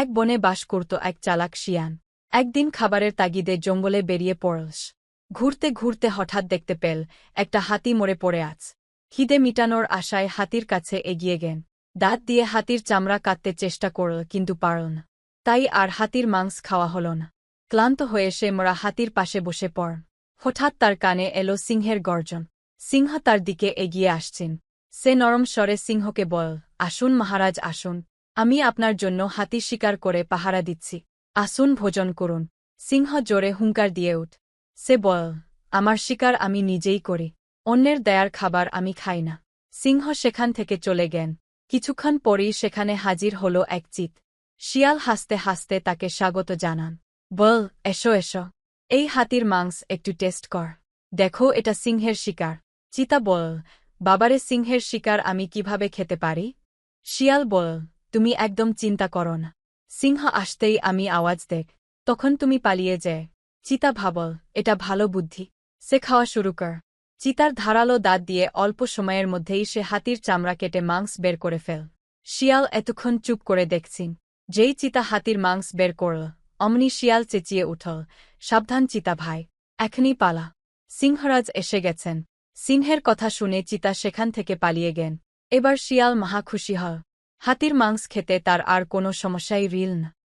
এক বনে বাস করত এক চালাক শিয়ান। একদিন খাবারের তাগিদে জঙ্গলে বেরিয়ে পড়লস ঘুরতে ঘুরতে হঠাৎ দেখতে পেল, একটা হাতি মরে পড়ে আছ। খিদে মিটানোর আশায় হাতির কাছে এগিয়ে গেন দাঁত দিয়ে হাতির চামড়া কাটতে চেষ্টা করল, কিন্তু পারল না। তাই আর হাতির মাংস খাওয়া হল না। ক্লান্ত হয়ে সে মরা হাতির পাশে বসে পড়। হঠাৎ তার কানে এলো সিংহের গর্জন। সিংহ তার দিকে এগিয়ে আসছেন। সে নরম স্বরে সিংহকে বল, আসুন মহারাজ, আসুন। আমি আপনার জন্য হাতি শিকার করে পাহারা দিচ্ছি। আসুন ভোজন করুন। সিংহ জোরে হুঙ্কার দিয়ে উঠ। সে বল, আমার শিকার আমি নিজেই করি। অন্যের দেয়ার খাবার আমি খাই না সিংহ সেখান থেকে চলে গেন কিছুক্ষণ পরেই সেখানে হাজির হল এক চিত। শিয়াল হাসতে হাসতে তাকে স্বাগত জানান। বল, এসো এসো। এই হাতির মাংস একটু টেস্ট কর। দেখো এটা সিংহের শিকার। চিতা বল, বাবারে, সিংহের শিকার আমি কীভাবে খেতে পারি শিয়াল বল তুমি একদম চিন্তা করো না। সিংহ আসতেই আমি আওয়াজ দেখ। তখন তুমি পালিয়ে যায় চিতা ভাবল, এটা ভালো বুদ্ধি। সে খাওয়া শুরু কর। চিতার ধারালো দাঁত দিয়ে অল্প সময়ের মধ্যেই সে হাতির চামড়া কেটে মাংস বের করে ফেল। শিয়াল এতক্ষণ চুপ করে দেখছিন। যেই চিতা হাতির মাংস বের করল, অমনি শিয়াল চেঁচিয়ে উঠল, সাবধান চিতা ভাই, এখনই পালা। সিংহরাজ এসে গেছেন। সিংহের কথা শুনে চিতা সেখান থেকে পালিয়ে গেন এবার শিয়াল মহা খুশি হাতির মাংস খেতে তার আর কোনো সমস্যাই রিল না।